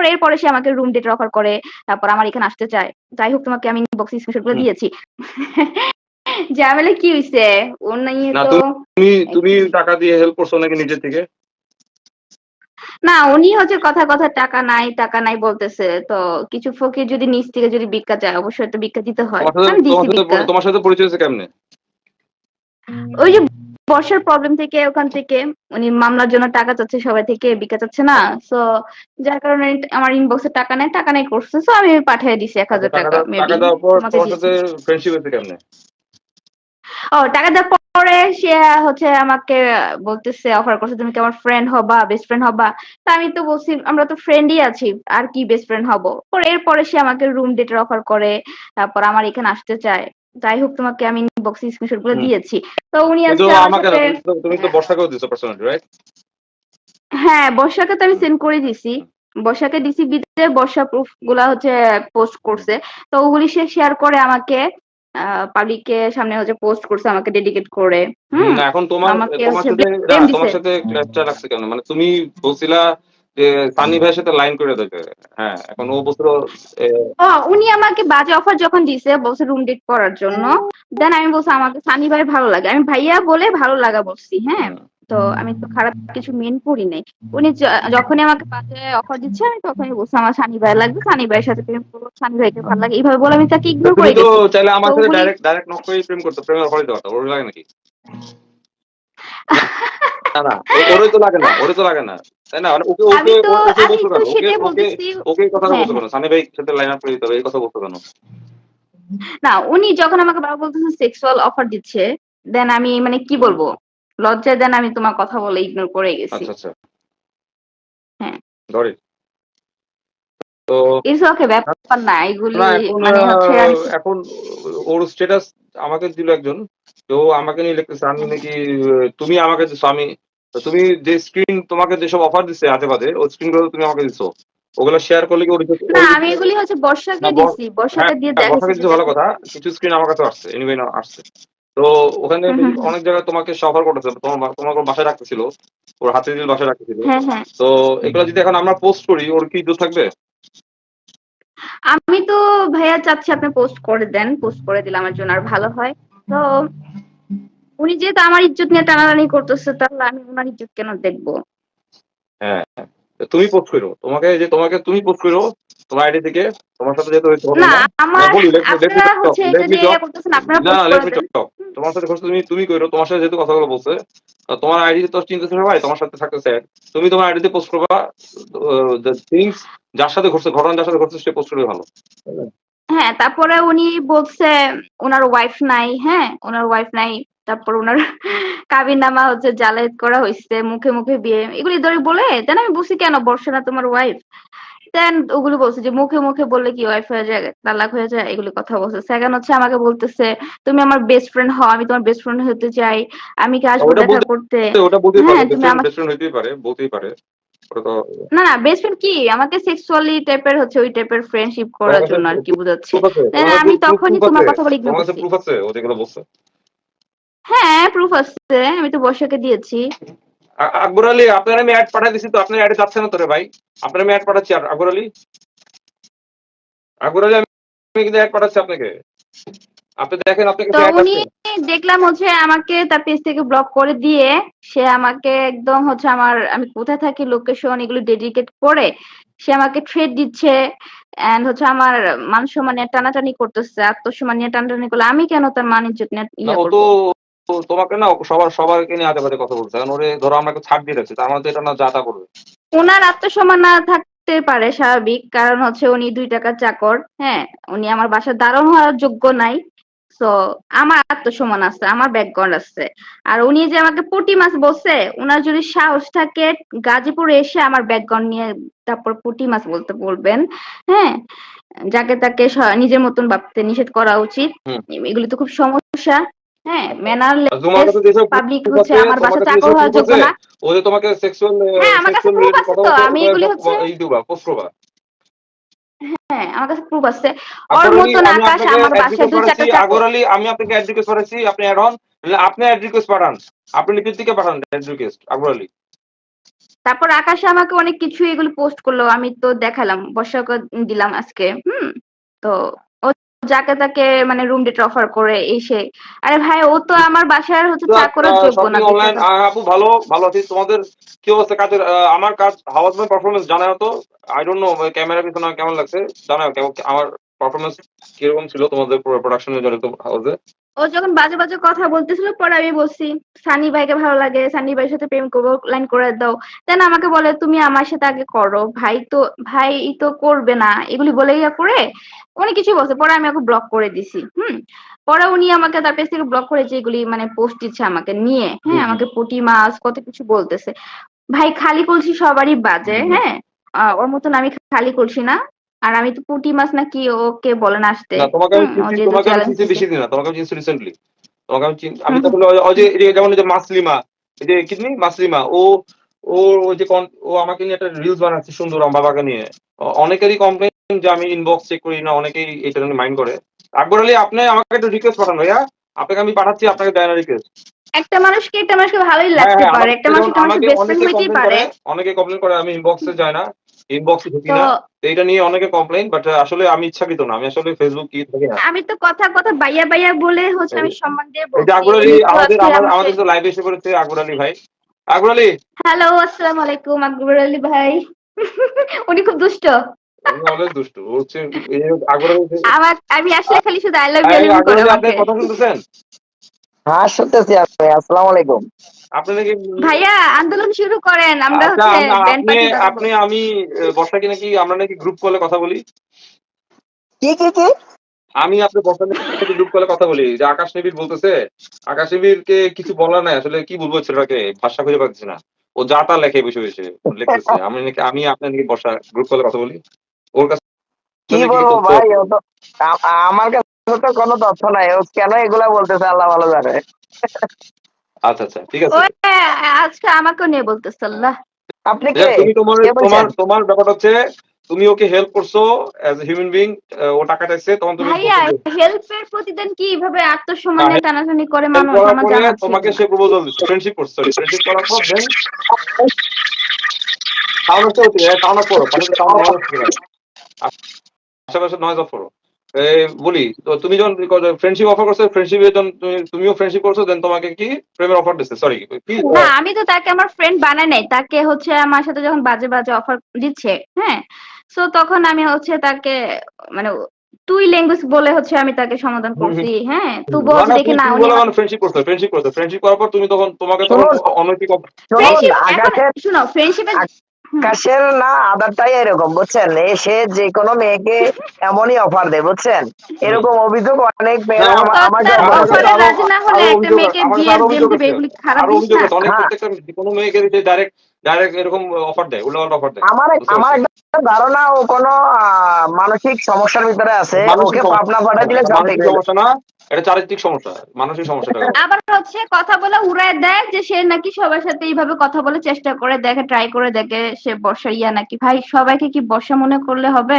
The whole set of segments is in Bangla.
পরে এরপরে সে আমাকে রুম ডেট অফার করে তারপর আমার এখানে আসতে চায়। যাই হোক তোমাকে আমি ইনবক্স স্ক্রিনশটগুলো দিয়েছি। ঝামেলা কি হইছে? ওর নিয়ে না, তো তুমি তুমি টাকা দিয়ে হেল্প করছ নাকি নিজের থেকে? না উনি হচ্ছে কথা কথা টাকা নাই টাকা নাই বলতেছে। তো কিছু ফকির যদি নিচ থেকে যদি ভিক্ষা চায় অবশ্যই তো ভিক্ষা দিতে হয়। তোমার সাথে আমি দিছি ভিক্ষা। তোমার সাথে পরিচয় হয়েছে কেমনে? ওই যে বর্ষার প্রবলেম থেকে ওখান থেকে উনি মামলার জন্য টাকা চাচ্ছে সবাই থেকে বিকা চাচ্ছে না। সো যার কারণে আমার ইনবক্সে টাকা নেই টাকা নেই করছে। সো আমি পাঠিয়ে দিছি এক হাজার টাকা ও টাকা দেওয়ার পরে সে হচ্ছে আমাকে বলতেছে অফার করছে তুমি কি আমার ফ্রেন্ড হবা বেস্ট ফ্রেন্ড হবা? তা আমি তো বলছি আমরা তো ফ্রেন্ডই আছি আর কি বেস্ট ফ্রেন্ড হব? পরে এরপরে সে আমাকে রুম ডেটের অফার করে তারপর আমার এখানে আসতে চায়। যাই হোক তোমাকে আমি ইনবক্সে স্ক্রিনশটগুলো দিয়েছি। তো উনি আজকে তুমি তো- তুমি বর্ষাকেও দিছো পার্সোনালি রাইট হ্যাঁ বর্ষাকে তো আমি সেন্ড করে দিছি। বর্ষাকে দিছি বিতে বর্ষা প্রুফগুলা হচ্ছে পোস্ট করছে। তো ওগুলি সে শেয়ার করে আমাকে পাবলিকে সামনে হচ্ছে পোস্ট করছে আমাকে ডেডিকেট করে। হুম এখন তোমার আমাকে তোমার সাথে। তোমার সাথে লাগছে কেন? মানে তুমি বলছিলা যে সানি ভাইয়ের সাথে লাইন করে দেবে। হ্যাঁ এখন ও ও উনি আমাকে বাজে অফার যখন দিছে বলছে রুম ডেট করার জন্য। দেন আমি বলছি আমাকে সানি ভাই ভালো লাগে। আমি ভাইয়া বলে ভালো লাগা বলছি হ্যাঁ। তো আমি তো খারাপ কিছু মেন করি নাই। উনি যখনই আমাকে বাজে অফার দিচ্ছে আমি তখনই বলছি আমার সানি ভাই লাগবে সানি ভাইয়ের সাথে প্রেম করব সানি ভাইকে ভালো লাগে। এইভাবে বলে আমি তাকে ইগনোর করে তো চাইলে আমার সাথে ডাইরেক্ট ডাইরেক্ট নক করে প্রেম করতে প্রেমের অফারই দেওয়া ওর লাগে নাকি? না না ওরই তো লাগে না ওরই তো লাগে না। তাই না ওকে ওকে ওকে বলছো কেন ওকে ওকে ওকে কথা বলছো কেন সানি ভাই সাথে লাইন আপ করে দিতে হবে এই কথা বলছো কেন না উনি যখন আমাকে বাবা বলতেছে সেক্সুয়াল অফার দিচ্ছে দেন আমি মানে কি বলব? লজ্জায় দেন আমি তোমার কথা বলে ইগনোর করে গেছি। আচ্ছা আচ্ছা। হ্যাঁ। তো ইটস ওকে ব্যাপার না এগুলি এখন মানে হচ্ছে এখন ওর স্ট্যাটাস আমাকে দিল একজন তো আমাকে নিয়ে লিখতেছে আমি নাকি তুমি আমাকে দিছো আমি তুমি যে স্ক্রিন তোমাকে যেসব অফার আজে বাজে ওই স্ক্রিনগুলো তুমি আমাকে দিছো। ওগুলো শেয়ার করলে কি ইজ্জত- না আমি এগুলি হচ্ছে বর্ষাকে দিছি। বর্ষাকে হ্যাঁ, দিয়ে হ্যাঁ, দেখেছি বর্ষাকে দিছো ভালো কথা। কিছু স্ক্রিন আমার কাছে আসছে এনিওয়ে না আসছে। তো ওখানে। অনেক জায়গায় তোমাকে সফর করতেছে। তোমার তোমার বাসায় রাখতেছিল। ওর হাতে দিল বাসায় রাখতেছিল। হ্যাঁ হ্যাঁ। তো এগুলো যদি এখন আমরা পোস্ট করি ওর কি ইজ্জত থাকবে? আমি তো ভাইয়া চাচ্ছি আপনি পোস্ট করে দেন পোস্ট করে দিলে আমার জন্য আর ভালো হয়। তো উনি যেহেতু আমার ইজ্জত নিয়ে টানাটানি করতেছে তাহলে আমি ওনার ইজ্জত কেন দেখব? হ্যাঁ তুমি পোস্ট করো। তোমাকে যে তোমাকে তুমি পোস্ট করো তোমার আইডি থেকে তোমার সাথে যেতে হয়েছে না না আমার বলি, let me- let me আপনারা হচ্ছে এটা me নিয়ে করতেছেন আপনারা না লেট মি টক তোমার সাথে ঘটছে তুমি তুমি করো তোমার সাথে যেহেতু কথাগুলো বলছে তোমার আইডি তো চিনতেছে সবাই তোমার সাথে থাকতেছে তুমি তোমার আইডিতে পোস্ট করবা দ্য থিংস যার সাথে ঘটছে ঘটনা যার সাথে ঘটছে সে পোস্ট করলে ভালো। হ্যাঁ তারপরে উনি বলছে ওনার ওয়াইফ নাই। হ্যাঁ ওনার ওয়াইফ নাই। তারপর ওনার কাবির নামা হচ্ছে জালায়াত করা হয়েছে মুখে মুখে বিয়ে। এগুলি ধরে বলে দেন আমি বলছি কেন বর্ষা না তোমার ওয়াইফ দেন ওগুলো বলছে যে মুখে মুখে বললে কি ওয়াইফ হয়ে যায় তালাক হয়ে যায়? এগুলি কথা বলছে। সেকেন্ড হচ্ছে আমাকে বলতেছে তুমি আমার বেস্ট ফ্রেন্ড হও আমি তোমার বেস্ট ফ্রেন্ড হতে চাই আমি কি আসব দেখা করতে? হ্যাঁ, তুমি আমার- বেস্ট ফ্রেন্ড হইতেই পারে বলতেই পারে। না না বেস্ট ফ্রেন্ড কি? আমাকে সেক্সুয়ালি টাইপের হচ্ছে ওই টাইপের ফ্রেন্ডশিপ করার জন্য আর কি বুঝাচ্ছে। আমি তখনই তোমার? কথা বলে ইগনোর করছি প্রুফ আছে ও যেগুলো বলছে হ্যাঁ প্রুফ আছে আমি তো বর্ষাকে দিয়েছি। আকবর আলী আপনার আমি অ্যাড পাঠাই দিছি তো আপনার অ্যাডে যাচ্ছে না তোরে ভাই। আপনার আমি অ্যাড পাঠাচ্ছি আর আকবর আলী? আকবর আলী আমি কিন্তু অ্যাড পাঠাচ্ছি আপনাকে। আপনি দেখেন আপনাকে তো অ্যাড উনি দেখলাম হচ্ছে আমাকে তার পেজ থেকে ব্লক করে দিয়ে সে আমাকে একদম হচ্ছে আমার আমি কোথায় থাকি লোকেশন এগুলো ডেডিকেট করে সে আমাকে থ্রেড দিচ্ছে এন্ড হচ্ছে আমার মান সম্মান নিয়ে টানাটানি করতেছে আত্মসম্মান নিয়ে টানাটানি করলে আমি কেন তার মান ইজ্জত নিয়ে ইয়ে করব? তোমাকে না সবার সবাইকে নিয়ে আজে বাজে কথা বলছে কারণ ওরে ধরো আমরা ছাড় দিয়ে রাখছি তার মানে তো এটা না যা তা করবে। ওনার আত্মসম্মান না থাকতে পারে স্বাভাবিক কারণ হচ্ছে উনি দুই টাকার চাকর হ্যাঁ? উনি আমার বাসায় দারুণ হওয়ার যোগ্য নাই। তো আমার আত্মসম্মান আছে আমার ব্যাকগ্রাউন্ড আছে। আর উনি যে আমাকে পুটি মাছ বলছে উনার যদি সাহস থাকে গাজীপুরে এসে আমার ব্যাকগ্রাউন্ড নিয়ে তারপর পুটি মাছ বলতে বলবেন হ্যাঁ? যাকে তাকে নিজের মতন ভাবতে নিষেধ করা উচিত। এগুলি তো খুব সমস্যা। হ্যাঁ ম্যানার আর তোমার কাছে যেসব পাবলিক হচ্ছে আমার বাসা কাছে চাকর হওয়ার যোগ্য না ও যে তোমাকে সেক্সুয়াল হ্যাঁ, আমার কাছে proof আছে তো, আমি এগুলি হচ্ছে- এই দিবা পোস্ট হ্যাঁ আমার কাছে প্রুফ আছে। ওর মতন আকাশ আপনাকে আমার বাসায় দুই চারটা চাকর। আলী আমি আপনাকে অ্যাড রিকোয়েস্ট করেছি আপনি অ্যাড হন আপনি অ্যাড রিকোয়েস্ট পাঠান। আপনি লিপির দিকে পাঠান অ্যাড রিকোয়েস্ট আকবর আলী তারপর আকাশে আমাকে অনেক কিছু এগুলো পোস্ট করল আমি তো দেখালাম বর্ষাকে দিলাম আজকে হুম তো যাকে তাকে মানে রুম ডেট অফার করে এসে। আরে ভাই ও তো আমার বাসায় হচ্ছে চাকরের যোগ্য না অনলাইন আপু ভালো ভালো আছি। তোমাদের কি অবস্থা? কাজের আমার কাজ হাউস মাই পারফরম্যান্স জানাও তো। আই ডোন্ট নো ক্যামেরা পিছনে কেমন লাগছে? জানাও কেমন আমার পারফরম্যান্স কীরকম ছিল তোমাদের প্রোডাকশনের জন্য হাউসে ও যখন বাজে বাজে কথা বলতেছিল পরে আমি বলছি সানি ভাইকে ভালো লাগে সানি ভাইয়ের সাথে প্রেম করব লাইন করে দাও। দেন আমাকে বলে তুমি আমার সাথে আগে করো ভাই তো ভাই তো করবে না। এগুলি বলে ইয়া করে অনেক কিছু বলছে পরে আমি ওকে ব্লক করে দিছি হুম? পরে উনি আমাকে তার পেজ থেকে ব্লক করে যেগুলি মানে পোস্ট দিচ্ছে আমাকে নিয়ে হ্যাঁ আমাকে পুটি মাছ কত কিছু বলতেছে। ভাই খালি কলসি সবারই বাজে হ্যাঁ? ওর মতন আমি খালি করছি না আর আমি তো পুটি মাছ না কি ওকে বলেন আসতে। না তোমাকে আমি চিনছি তোমাকে আমি চিনছি বেশি দিন না তোমাকে আমি চিনছি রিসেন্টলি তোমাকে আমি চিন আমি ওই- যে যেমন যে মাসলিমা এই যে কি মাসলিমা। ও ও ওই যে কন- ও আমাকে নিয়ে একটা রিলস বানাচ্ছে সুন্দর আমার বাবাকে নিয়ে। অনেকেরই কমপ্লেন যে আমি ইনবক্স চেক করি না অনেকেই এটা নিয়ে মাইন্ড করে। আকবর আলী আপনি আমাকে একটা রিকোয়েস্ট পাঠান ভাইয়া। আপনাকে আমি পাঠাচ্ছি আপনাকে দেয় না রিকোয়েস্ট একটা মানুষকে একটা মানুষকে ভালোই হ্যাঁ লাগতে হ্যাঁ পারে। একটা মানুষ একটা মানুষের বেস্ট ফ্রেন্ড হইতেই পারে। অনেকে কমপ্লেন করে আমি ইনবক্সে যাই না। ইনবক্সে ঢুকি না। এটা নিয়ে অনেকে কমপ্লেন বাট আসলে আমি ইচ্ছাকৃত না। আমি আসলে ফেসবুক কি থাকি না। আমি তো কথা কথা বাইয়া বাইয়া বলে হচ্ছে আমি সম্মান দিয়ে বলছি। আকবর আলী আমাদের আমাদের তো লাইভে এসে পড়েছে আকবর আলী ভাই। আকবর আলী হ্যালো আসসালামু আলাইকুম আকবর আলী ভাই। উনি খুব দুষ্ট। অনেক দুষ্ট। হচ্ছে এই আকবর আলী আমার আমি আসলে খালি শুধু আই লাভ ইউ কথা শুনতেছেন? হ্যাঁ শুনতেছি আসসালামু আলাইকুম। আপনি নাকি ভাইয়া আন্দোলন শুরু করেন আমরা আচ্ছা হচ্ছে আপনি আপনি আমি আহ, বর্ষা কি নাকি আমরা নাকি গ্রুপ কলে কথা বলি? কি কি কি? আমি আপনি বর্ষা নাকি গ্রুপ কলে কথা বলি? যে আকাশ নিবিড় বলতেছে আকাশ নিবিড়কে কিছু বলার নাই আসলে কি বলব ছেলেটাকে? ভাষা খুঁজে পাচ্ছি না। ও যা তা লেখে বসে বসে লিখতেছে। আমি নাকি আমি আপনার নাকি বর্ষা গ্রুপ কলে কথা বলি? ওর কাছে কি বলব ভাই আমার কাছে তো কোনো তথ্য নাই। ও কেন এগুলা বলতেছে আল্লাহ ভালো জানে। আচ্ছা আচ্ছা ঠিক আছে। আজকে আমাকেও নিয়ে বলতেছে আল্লাহ। আপনি কে? তুমি তোমার তোমার তোমার ব্যাপারটা হচ্ছে তুমি ওকে হেল্প করছ অ্যাজ এ হিউম্যান বিং ও টাকা চাইছে তখন তুমি ভাইয়া হেল্পের প্রতিদিন কি এইভাবে আত্মসম্মানে টানাটানি করে মানুষ? আমার জানা তোমাকে সে প্রপোজাল দিচ্ছে ফ্রেন্ডশিপ করছে সরি ফ্রেন্ডশিপ করার পর দেন করতে সাউন্ড অফ করো পাশে সাউন্ড নয়েজ হচ্ছে আশেপাশে নয়েজ অফ করো বলি তো তুমি যখন ফ্রেন্ডশিপ অফার করছ ফ্রেন্ডশিপের যখন তুমি- তুমিও ফ্রেন্ডশিপ করছ দেন তোমাকে কি প্রেমের অফার দিচ্ছে সরি না আমি তো তাকে আমার ফ্রেন্ড বানাই নাই তাকে হচ্ছে আমার সাথে যখন বাজে বাজে অফার দিচ্ছে হ্যাঁ সো তখন আমি হচ্ছে তাকে মানে তুই ল্যাঙ্গুয়েজ বলে হচ্ছে আমি তাকে সমাধান করছি হ্যাঁ তুই বলছ দেখি না উনি ফ্রেন্ডশিপ করছ ফ্রেন্ডশিপ করছ ফ্রেন্ডশিপ করার পর তুমি তখন তোমাকে তখন শুনুন। অনৈতিক ফ্রেন্ডশিপ শুনো ফ্রেন্ডশিপের আকাশের না আদারটাই এরকম বুঝছেন? এ সে যে কোনো মেয়েকে এমনই অফার দেয় বুঝছেন? এরকম অভিযোগ অনেক মেয়েরা অভিযোগ অনেক। কোনো মেয়েকে ডাইরেক্ট ডাইরেক্ট এরকম অফার দেয় উল্টা অফার দেয়। আমার আমার একটা ধারণা ও কোনো মানসিক সমস্যার ভিতরে আছে ওকে পাবনা পাঠা দিলে। সমস্যা না এটা চারিত্রিক সমস্যা মানসিক সমস্যাটা। আবার হচ্ছে কথা বলে উড়ায় দেয় যে সে নাকি সবার সাথে এইভাবে কথা বলে চেষ্টা করে দেখে ট্রাই করে দেখে সে বর্ষা ইয়া নাকি। ভাই সবাইকে কি বর্ষা মনে করলে হবে?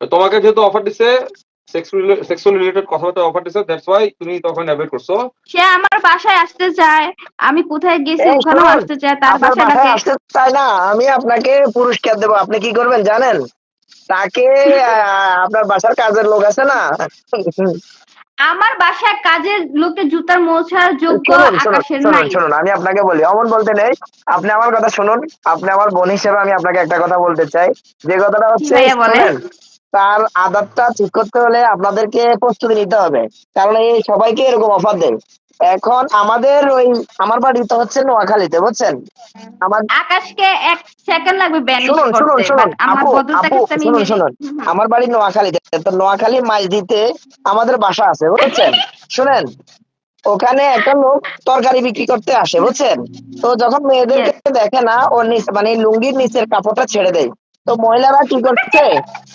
তোমাকে যেহেতু অফার দিছে সেক্সুয়াল রিলেটেড কথাবার্তা অফার দিছে দ্যাটস ওয়াই তুমি তখন অ্যাভয়েড করছ। সে আমার বাসায় আসতে চায় আমি কোথায় গেছি এই আসতে চায় তার বাসায় বাসায় আসতে চাই না আমি আপনাকে পুরস্কার দেবো আপনি কি করবেন জানেন? তাকে আপনার বাসার কাজের লোক আছে না? আমার বাসায় কাজের লোককে জুতার মোছার যোগ্য শুনুন শুনুন আকাশের নাই শুনুন আমি আপনাকে বলি অমন বলতে নেই আপনি আমার কথা শুনুন আপনি আমার বোন হিসেবে আমি আপনাকে একটা কথা বলতে চাই যে কথাটা হচ্ছে তার আদারটা ঠিক করতে হলে আপনাদেরকে প্রস্তুতি নিতে হবে। কারণ এই সবাইকে এরকম অফার দেয়। এখন আমাদের ওই আমার বাড়ি তো হচ্ছে নোয়াখালীতে বুঝছেন? আমার আকাশকে এক সেকেন্ড লাগবে শুনুন শুনুন শুনুন। আমার আপু শুনুন শুনুন। আমার বাড়ি নোয়াখালীতে তো নোয়াখালী মাইজদিতে আমাদের বাসা আছে বুঝছেন? শুনেন ওখানে একটা লোক তরকারি বিক্রি করতে আসে বুঝছেন? তো যখন মেয়েদেরকে দেখে না ওর নিচে মানে লুঙ্গির নিচের কাপড়টা ছেড়ে দেয়। তো মহিলারা কি করছে?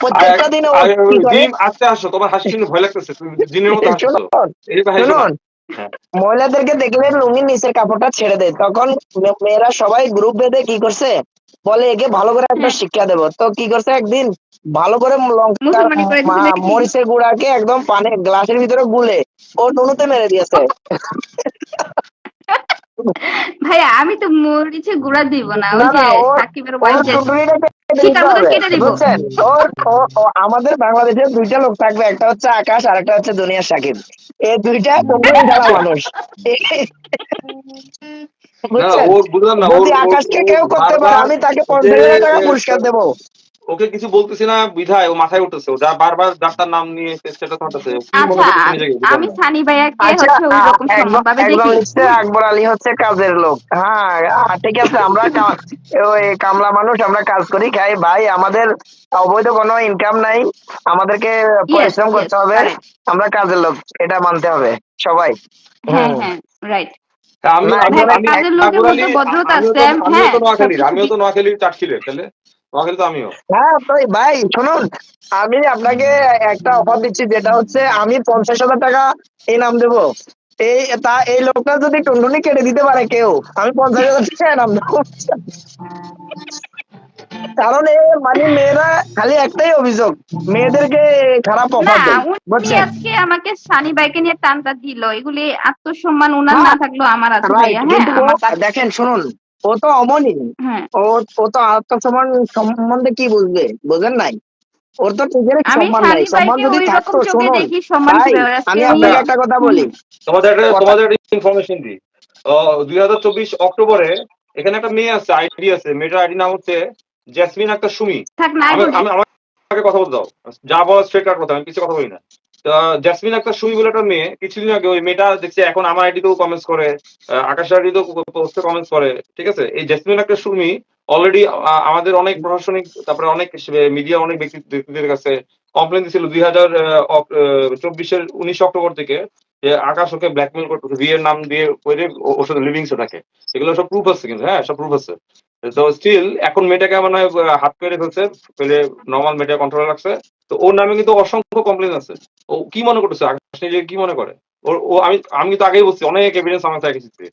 প্রত্যেকটা দিনে জিম আসতে আসো তোমার হাসি শুনে ভয় লাগতেছে তুমি জিনের মতো হাসছো শুনুন হ্যাঁ। মহিলাদেরকে দেখলে লুঙ্গির নিচের কাপড়টা ছেড়ে দেয়। তখন মেয়েরা সবাই গ্রুপ বেঁধে কি করছে? বলে একে ভালো করে একটা হ্যাঁ। শিক্ষা দেবো। তো কি করছে একদিন? ভালো করে লঙ্কা? মরিচের গুঁড়াকে একদম পানি গ্লাসের ভিতরে গুলে ও টুনুতে মেরে দিয়েছে। ভাইয়া আমি তো মরিচে গুঁড়া দিব না ওই যে সাকিবের আমাদের বাংলাদেশে দুইটা লোক থাকবে একটা হচ্ছে আকাশ আর একটা হচ্ছে দুনিয়া সাকিব। এই দুইটা মানুষ। আকাশকে কেউ করতে পারে আমি তাকে পঞ্চাশ হাজার টাকা পুরস্কার দেবো। ওকে কিছু বলতেছি না বিধায় ও মাথায় উঠতেছে। ও যা বারবার ডাক্তার নাম নিয়ে কি করতেছে নিজেকে বুঝলাম আমি সানি ভাইয়াকে আচ্ছা হচ্ছে ওই রকম পাবে দেখি? হচ্ছে আকবর আলী হচ্ছে কাজের লোক। হ্যাঁ ঠিক আছে আমরা ওই কামলা মানুষ আমরা কাজ করি খাই ভাই আমাদের অবৈধ কোনো ইনকাম নাই। আমাদেরকে পরিশ্রম করতে হবে আমরা কাজের লোক এটা মানতে হবে সবাই। হ্যাঁ হ্যাঁ রাইট আমি না, আমি কাজের লোকের মধ্যে ভদ্রতা আছে, তো- আমিও হ্যাঁ, তো নোয়াখালীর আমিও তো নোয়াখালীর চাটখিলের তাহলে? নোয়াখালী তো আমিও। হ্যাঁ তো ভাই শুনুন আমি আপনাকে একটা অফার দিচ্ছি যেটা হচ্ছে আমি পঞ্চাশ হাজার টাকা ইনাম দেবো। এই তা এই লোকটা যদি টুনটুনি কেটে দিতে পারে কেউ আমি পঞ্চাশ হাজার টাকা ইনাম দেবো। কারণ এ মানে মেয়েরা খালি একটাই অভিযোগ মেয়েদেরকে খারাপ অফার দেয় আজকে আমাকে সানি ভাইকে নিয়ে টানটা দিল এগুলি আত্মসম্মান উনার হ্যাঁ, না থাকল আমার আছে হ্যাঁ দেখেন শুনুন ও তো অমনি। হ্যাঁ। ও ও তো আত্মসম্মান সম্বন্ধে কি বুঝবে? বোঝেন নাই? ওর তো নিজের আমি সম্মান নাই। সম্মান যদি থাকতো শুনুন ভাই আমি আপনাকে একটা কথা বলি। তোমাদের তোমাদের ইনফরমেশন দিই। দুই হাজার চব্বিশ অক্টোবরে এখানে একটা মেয়ে আছে আইডি আছে। মেয়েটার আইডি নাম হচ্ছে জেসমিন আক্তার সুমি। আমাকে কথা বলতে দাও। যা বলা স্ট্রেট কাট কথা আমি কিছু কথা বলি না। জেসমিন একটা সুই বলে একটা মেয়ে। কিছুদিন আগে ওই মেয়েটা দেখছি এখন আমার আইডিতেও কমেন্টস করে আকাশ আইডিতেও পোস্টে কমেন্টস করে, ঠিক আছে? এই জেসমিন একটা সুমি অলরেডি আমাদের অনেক প্রশাসনিক, তারপরে অনেক মিডিয়া অনেক ব্যক্তিদের কাছে কমপ্লেন দিয়েছিল দুই হাজার চব্বিশের উনিশ অক্টোবর থেকে যে আকাশ ওকে ব্ল্যাকমেল করতেছে বিয়ের নাম দিয়ে করে ও- ওর সাথে লিভিংস থাকে এগুলো সব প্রুফ আছে কিন্তু হ্যাঁ সব প্রুফ আছে। তো স্টিল এখন মেয়েটাকে মনে হাত করে ফেলছে ফেলে নর্মাল মেয়েটা কন্ট্রোল রাখছে। তো ওর নামে কিন্তু অসংখ্য কমপ্লেন আছে। ও কি মনে করতেছে? আকাশ নিজে কি মনে করে? ওর, ও, আমি আমি কিন্তু আগেই বলছি, অনেক এভিডেন্স আমার এসেছে।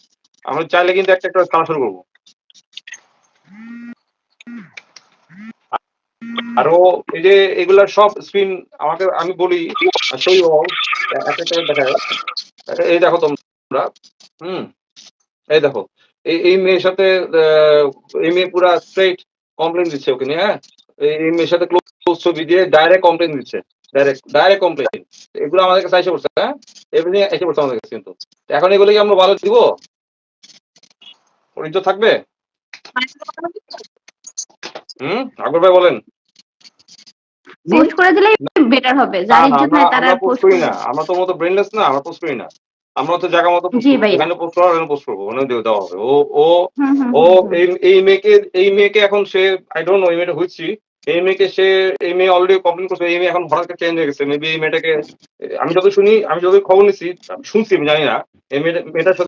আমরা চাইলে কিন্তু একটা একটা খেলা শুরু করব। আরও এই যে এগুলা সব স্ক্রিন আমাকে, আমি বলি সই একটা একটা দেখায়। এই দেখো তোমরা, হুম, এই দেখো, এই এই মেয়ের সাথে এই মেয়ে পুরা স্ট্রেট কমপ্লেন দিচ্ছে ওকে নিয়ে হ্যাঁ? এই মেয়ের সাথে ক্লোজ ছবি দিয়ে ডাইরেক্ট কমপ্লেন দিচ্ছে। ডাইরেক্ট ডাইরেক্ট কমপ্লেন এগুলো আমাদের কাছে এসে পড়ছে হ্যাঁ? এভরিথিং এসে পড়ছে আমাদের কাছে কিন্তু। এখন এগুলো কি আমরা ভালো দিব? ওর ইজ্জত থাকবে? হুম? আকবর ভাই বলেন। পোস্ট করে দিলেই বেটার হবে। যার ইজ্জত নাই তারা পোস্ট করি না। আমরা তো মতো ব্রেনলেস না আমরা পোস্ট করি না। আমরা তো জায়গা মতো করব। এখানে পোস্ট করা এখানে পোস্ট করব। ওখানে দিয়ে দেওয়া হবে। ও ও ও। এই এই মেয়েকে এই মেয়েকে এখন সে আই ডোন্ট নো এই মেয়েটা হচ্ছে এই মেয়েকে সে, এই মেয়ে অলরেডি কমপ্লেন করছে, এই মেয়ে এখন হঠাৎ চেঞ্জ হয়ে গেছে মেবি এই মেয়েটাকে, আমি যত শুনি, আমি যত খবর নিছি, শুনছি, আমি জানি না, এই মেয়েটা, মেয়েটার সাথে